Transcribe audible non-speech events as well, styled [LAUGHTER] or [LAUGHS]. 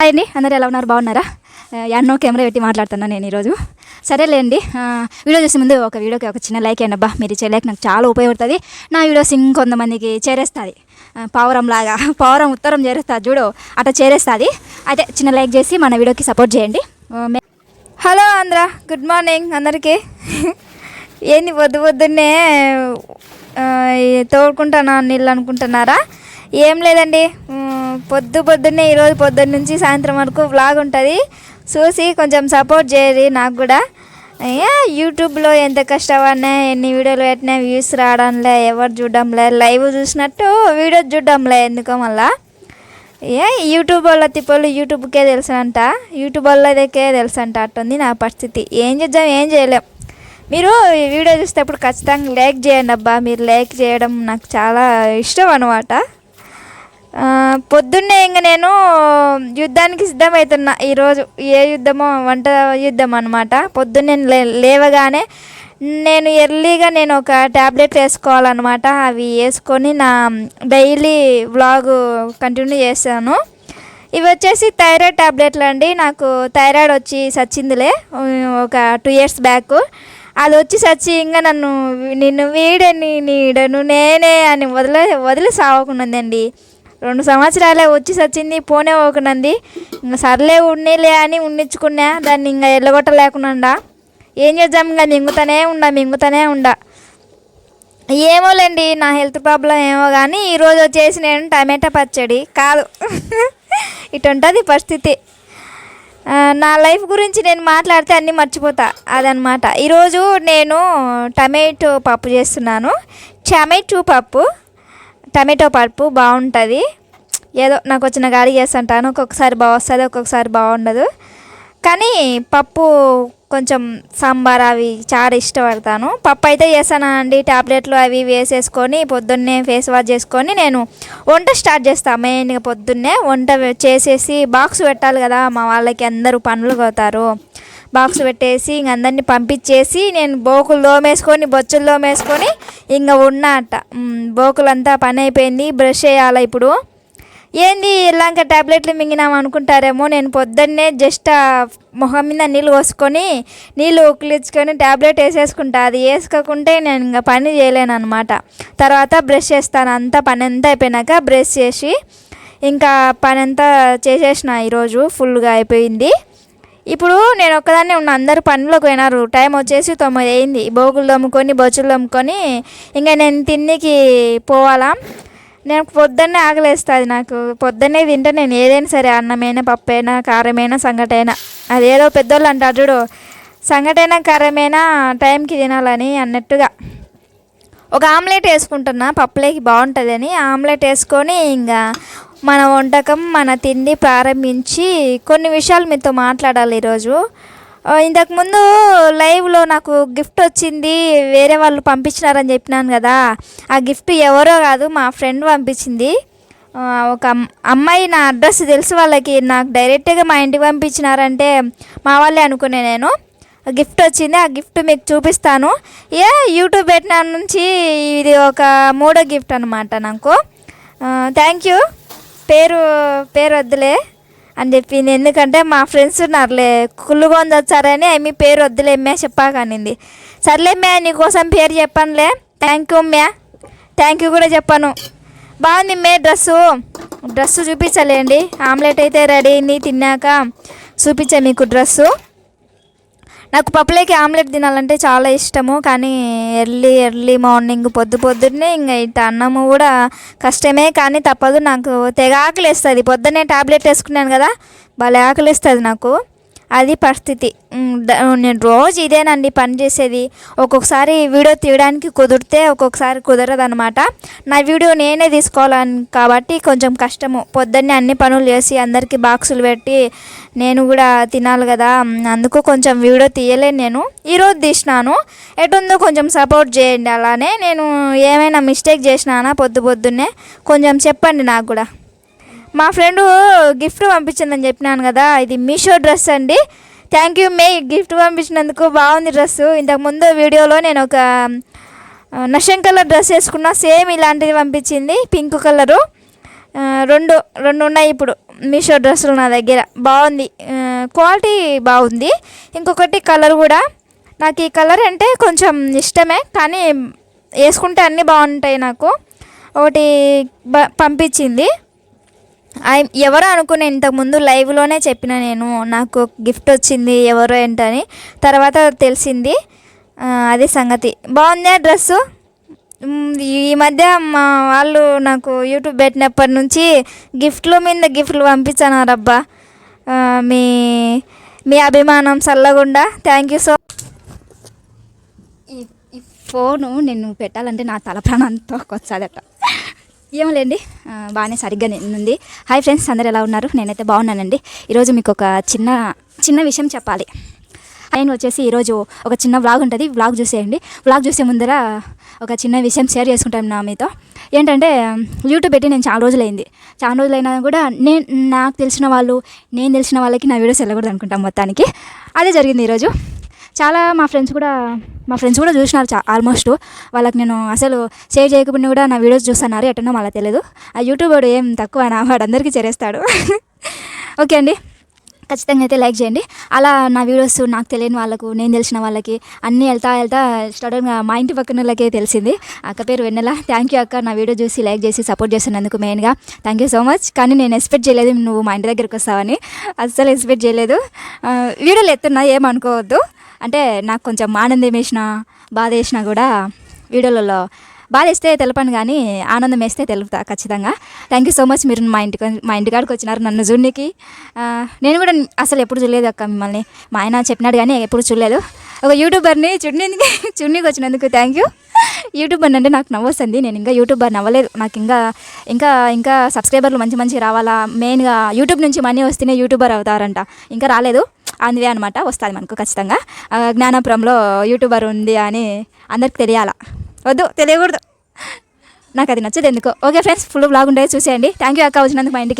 Hi అండి అందరు ఎలా ఉన్నారు? బాగున్నారా? ఎన్నో కెమెరా పెట్టి మాట్లాడుతున్నాను నేను ఈరోజు. సరేలేండి వీడియో చూసే ముందు ఒక వీడియోకి ఒక చిన్న లైక్ అండి అబ్బా. మీరు ఇచ్చే లైక్ నాకు చాలా ఉపయోగపడుతుంది. నా వీడియోస్ ఇంకొంతమందికి చేరేస్తుంది. పావురం లాగా [LAUGHS] పావురం ఉత్తరం చేరేస్తుంది చూడు అట్లా చేరేస్తుంది. అయితే చిన్న లైక్ చేసి మన వీడియోకి సపోర్ట్ చేయండి. హలో ఆంధ్ర గుడ్ మార్నింగ్ అందరికీ. [LAUGHS] ఏంది పొద్దు పొద్దున్నే తోడుకుంటానా నీళ్ళు అనుకుంటున్నారా? ఏం లేదండి పొద్దు పొద్దున్నే ఈరోజు పొద్దున్న నుంచి సాయంత్రం వరకు వ్లాగ్ ఉంటుంది. చూసి కొంచెం సపోర్ట్ చేయరు నాకు కూడా. ఏ యూట్యూబ్లో ఎంత కష్టపడినా ఎన్ని వీడియోలు పెట్టినా వ్యూస్ రావడంలే ఎవరు చూడడంలే లైవ్ చూసినట్టు వీడియో చూడడంలే ఎందుకో మళ్ళా. ఏ యూట్యూబ్ వాళ్ళ తిప్పలు యూట్యూబ్కే తెలుసంట. యూట్యూబ్ వాళ్ళకే తెలుసంట అట్టుంది నా పరిస్థితి. ఏం చేద్దాం ఏం చేయలేం. మీరు ఈ వీడియో చూసేటప్పుడు ఖచ్చితంగా లైక్ చేయండి అబ్బా. మీరు లైక్ చేయడం నాకు చాలా ఇష్టం అనమాట పొద్దున్నే ఇంక నేను యుద్ధానికి సిద్ధమవుతున్నా ఈరోజు ఏ యుద్ధమో వంట యుద్ధం అనమాట పొద్దున్నే లే లేవగానే నేను ఎర్లీగా నేను ఒక ట్యాబ్లెట్ వేసుకోవాలన్నమాట. అవి వేసుకొని నా డైలీ వ్లాగ్ కంటిన్యూ చేశాను. ఇవి వచ్చేసి థైరాయిడ్ టాబ్లెట్లు అండి. నాకు థైరాయిడ్ వచ్చి సచ్చిందిలే. ఒక టూ ఇయర్స్ బ్యాక్. అది వచ్చి సచ్చి ఇంకా నన్ను నిన్ను వీడని నీడను నేనే అని వదిలే వదిలి అండి రెండు సంవత్సరాలే వచ్చి సచ్చింది పోనే ఒకనంది ఇంకా సర్లే ఉన్నీలే అని ఉన్నించుకున్నా దాన్ని ఇంకా ఎల్లగొట్టలేకుండా ఏం చేద్దాం ఇంకా మింగుతూనే ఉండా మింగుతూనే ఉండా. ఏమోలేండి నా హెల్త్ ప్రాబ్లం ఏమో కానీ ఈరోజు వచ్చేసి నేను టమాటా పచ్చడి కాదు. [LAUGHS] ఇటు ఉంటుంది పరిస్థితి నా లైఫ్ గురించి నేను మాట్లాడితే అన్నీ మర్చిపోతా అదనమాట ఈరోజు నేను టమాటో పప్పు చేస్తున్నాను. టమాటో పప్పు టమాటో పప్పు బాగుంటుంది. ఏదో నాకు వచ్చిన గారి చేస్తుంటాను. ఒక్కొక్కసారి బాగా వస్తుంది ఒక్కొక్కసారి బాగుండదు. కానీ పప్పు కొంచెం సాంబార్ అవి చాలా ఇష్టపడతాను. పప్పు అయితే చేస్తాను అండి టాబ్లెట్లు అవి వేసేసుకొని పొద్దున్నే ఫేస్ వాష్ చేసుకొని నేను వంట స్టార్ట్ చేస్తాను మెయిన్గా పొద్దున్నే వంట చేసేసి బాక్స్ పెట్టాలి కదా మా వాళ్ళకి అందరూ పనులు పోతారు బాక్స్ పెట్టేసి ఇంక అందరినీ పంపించేసి నేను బోకులు దోమేసుకొని బొచ్చులు దోమేసుకొని ఇంకా ఉన్నా అట్ట బోకులంతా పని అయిపోయింది బ్రష్ చేయాలి ఇప్పుడు. ఏంది ఇలాంక టాబ్లెట్లు మింగినాం అనుకుంటారేమో నేను పొద్దున్నే జస్ట్ మొహం మీద నీళ్ళు పోసుకొని నీళ్ళు ఉక్కిలించుకొని టాబ్లెట్ వేసేసుకుంటా. అది వేసుకోకుంటే నేను ఇంకా పని చేయలేను అనమాట తర్వాత బ్రష్ చేస్తాను. అంతా పని అంతా అయిపోయినాక బ్రష్ చేసి ఇంకా పని అంతా చేసేసిన ఈరోజు ఫుల్గా అయిపోయింది. ఇప్పుడు నేను ఒక్కదాన్నే ఉన్న అందరు పనిలోకి పోయినారు. టైం వచ్చేసి తొమ్మిది అయింది. బోగులు దమ్ముకొని బొచ్చులు దమ్ముకొని ఇంకా నేను తిన్నికి పోవాలా? నేను పొద్దున్నే ఆకలేస్తుంది నాకు. పొద్దున్నే తింటే నేను ఏదైనా సరే అన్నమైనా పప్పైనా కారమైనా సంగటైనా. అదేదో పెద్దోళ్ళు అంటారు చూడు. సంగటైనా కారమైనా టైంకి తినాలని అన్నట్టుగా. ఒక ఆమ్లెట్ వేసుకుంటున్నా. పప్పులోకి బాగుంటుందని ఆమ్లెట్ వేసుకొని ఇంకా మన వంటకం మన తిండి ప్రారంభించి కొన్ని విషయాలు మీతో మాట్లాడాలి ఈరోజు. ఇంతకుముందు లైవ్లో నాకు గిఫ్ట్ వచ్చింది వేరే వాళ్ళు పంపించినారని చెప్పినాను కదా. ఆ గిఫ్ట్ ఎవరో కాదు మా ఫ్రెండ్ పంపించింది. ఒక అమ్మాయి నా అడ్రస్ తెలుసు వాళ్ళకి నాకు డైరెక్ట్గా మా ఇంటికి పంపించినారంటే మా వాళ్ళే అనుకునే నేను. గిఫ్ట్ వచ్చింది ఆ గిఫ్ట్ మీకు చూపిస్తాను. ఏ యూట్యూబ్ పెట్టిన నుంచి ఇది ఒక మూడో గిఫ్ట్ అనమాట నాకు. Thank you. పేరు పేరు వద్దులే అని చెప్పింది ఎందుకంటే మా ఫ్రెండ్స్ ఉన్నారులే కుళ్ళుగొంది వచ్చారని మీ పేరు వద్దులే మ్యా చెప్పాకనింది. సర్లే మ్యా నీకోసం పేరు చెప్పనులే. థ్యాంక్ యూ మ్యా. థ్యాంక్ యూ కూడా చెప్పాను. బాగుంది మే డ్రెస్సు. డ్రెస్సు చూపించలేండి. ఆమ్లెట్ అయితే రెడీ అయింది తిన్నాక చూపించా మీకు డ్రెస్సు. నాకు పప్పులోకి ఆమ్లెట్ తినాలంటే చాలా ఇష్టము కానీ ఎర్లీ ఎర్లీ మార్నింగ్ పొద్దు పొద్దున్నే ఇంకా ఇట్ట అన్నము కూడా కష్టమే కానీ తప్పదు. నాకు తెగ ఆకలిస్తుంది. పొద్దున్నే టాబ్లెట్ వేసుకున్నాను కదా భలే ఆకలిస్తుంది నాకు. అది పరిస్థితి. నేను రోజు ఇదేనండి పని చేసేది. ఒక్కొక్కసారి వీడియో తీయడానికి కుదిరితే ఒక్కొక్కసారి కుదరదు అనమాట నా వీడియో నేనే తీసుకోవాలని కాబట్టి కొంచెం కష్టము. పొద్దున్నే అన్ని పనులు చేసి అందరికీ బాక్సులు పెట్టి నేను కూడా తినాలి కదా. అందుకు కొంచెం వీడియో తీయలేను నేను. ఈరోజు తీసినాను. ఎటుందో కొంచెం సపోర్ట్ చేయండి. అలానే నేను ఏమైనా మిస్టేక్ చేసినానా పొద్దు పొద్దున్నే. కొంచెం చెప్పండి నాకు కూడా. మా ఫ్రెండ్ గిఫ్ట్ పంపించిందని చెప్పినాను కదా ఇది మీషో డ్రెస్ అండి. థ్యాంక్ యూ మే గిఫ్ట్ పంపించినందుకు బాగుంది డ్రెస్సు. ఇంతకుముందు వీడియోలో నేను ఒక ఆ, నషం కలర్ డ్రెస్ వేసుకున్నా సేమ్ ఇలాంటిది పంపించింది పింక్ కలరు. రెండు రెండు ఉన్నాయి ఇప్పుడు మీషో డ్రెస్సులు నా దగ్గర. బాగుంది. క్వాలిటీ బాగుంది. ఇంకొకటి కలర్ కూడా. నాకు ఈ కలర్ అంటే కొంచెం ఇష్టమే కానీ వేసుకుంటే అన్నీ బాగుంటాయి నాకు. ఒకటి పంపించింది. ఎవరో అనుకునే ఇంతకుముందు లైవ్లోనే చెప్పిన నేను నాకు గిఫ్ట్ వచ్చింది ఎవరో ఏంటని. తర్వాత తెలిసింది అది సంగతి. బాగుంది ఆ డ్రెస్సు ఈ మధ్య మా వాళ్ళు నాకు యూట్యూబ్ పెట్టినప్పటి నుంచి గిఫ్ట్లు మీద గిఫ్ట్లు పంపించనారబ్బా. మీ మీ అభిమానం చల్లగుండా. థ్యాంక్ యూ సో ఈ ఫోను నేను పెట్టాలంటే నా తల ప్రాణంతో వచ్చాదట ఏమలేండి. బాగానే సరిగ్గా ఉంది హాయ్ ఫ్రెండ్స్ అందరు ఎలా ఉన్నారు? నేనైతే బాగున్నానండి. ఈరోజు మీకు ఒక చిన్న చిన్న విషయం చెప్పాలి. నేను వచ్చేసి ఈరోజు ఒక చిన్న వ్లాగ్ ఉంటుంది. వ్లాగ్ చూసేయండి. వ్లాగ్ చూసే ముందర ఒక చిన్న విషయం షేర్ చేసుకుంటాను నా మీతో. ఏంటంటే యూట్యూబ్ పెట్టి నేను చాలా రోజులైంది. చాలా రోజులైనా కూడా నేను నాకు తెలిసిన వాళ్ళు నేను తెలిసిన వాళ్ళకి నా వీడియోస్ వెళ్ళకూడదు అనుకుంటాం మొత్తానికి. అదే జరిగింది ఈరోజు. చాలా మా ఫ్రెండ్స్ కూడా మా ఫ్రెండ్స్ కూడా చూసినారు చా ఆల్మోస్ట్. వాళ్ళకి నేను అసలు సేవ్ చేయకపోయినా కూడా నా వీడియోస్ చూస్తున్నారు ఎట్టనో మళ్ళీ తెలియదు ఆ యూట్యూబ్ వాడు ఏం తక్కువ నా వాడు అందరికీ చేరేస్తాడు. [LAUGHS] ఓకే అండి. ఖచ్చితంగా అయితే లైక్ చేయండి. అలా నా వీడియోస్ నాకు తెలియని వాళ్ళకు నేను తెలిసిన వాళ్ళకి అన్నీ వెళ్తా వెళ్తా సడన్గా మా ఇంటి పక్కన వాళ్ళకే తెలిసింది. అక్క పేరు వెన్నెల. థ్యాంక్ యూ అక్క. నా వీడియో చూసి లైక్ చేసి సపోర్ట్ చేస్తున్నందుకు మెయిన్గా. థ్యాంక్ యూ సో మచ్ కానీ నేను ఎక్స్పెక్ట్ చేయలేదు నువ్వు మా ఇంటి దగ్గరికి వస్తావని. అస్సలు ఎక్స్పెక్ట్ చేయలేదు. వీడియోలు ఎత్తున్నా ఏమనుకోవద్దు. అంటే నాకు కొంచెం ఆనందం వేసిన బాధ వేసినా కూడా వీడియోలలో బాధ వేస్తే తెలపను కానీ ఆనందం వేస్తే తెలుపుతా ఖచ్చితంగా. థ్యాంక్ యూ సో మచ్ మీరు మా ఇంటికి మా ఇంటికాడికి వచ్చినారు నన్ను చూడనికి. నేను కూడా అసలు ఎప్పుడు చూడలేదు అక్క మిమ్మల్ని. మా ఆయన చెప్పినాడు కానీ ఎప్పుడు చూడలేదు. ఒక యూట్యూబర్ని చూడడానికి చున్నీకి వచ్చినందుకు థ్యాంక్ యూ యూట్యూబర్ అంటే నాకు నవ్వొస్తుంది. నేను ఇంకా యూట్యూబర్ నవ్వలేదు. నాకు ఇంకా ఇంకా ఇంకా సబ్స్క్రైబర్లు మంచి మంచి రావాలా? మెయిన్గా యూట్యూబ్ నుంచి మనీ వస్తేనే యూట్యూబర్ అవుతారంట. ఇంకా రాలేదు. అందువే అనమాట వస్తుంది మనకు ఖచ్చితంగా. జ్ఞానపురంలో యూట్యూబర్ ఉంది అని అందరికి తెలియాలా? వద్దు తెలియకూడదు. నాకు అది నచ్చదు ఎందుకో. ఓకే ఫ్రెండ్స్ ఫుల్ బ్లాగ్ ఉండే చూసేయండి. థ్యాంక్ యూ అక్క వచ్చినందుకు మా ఇంటికి.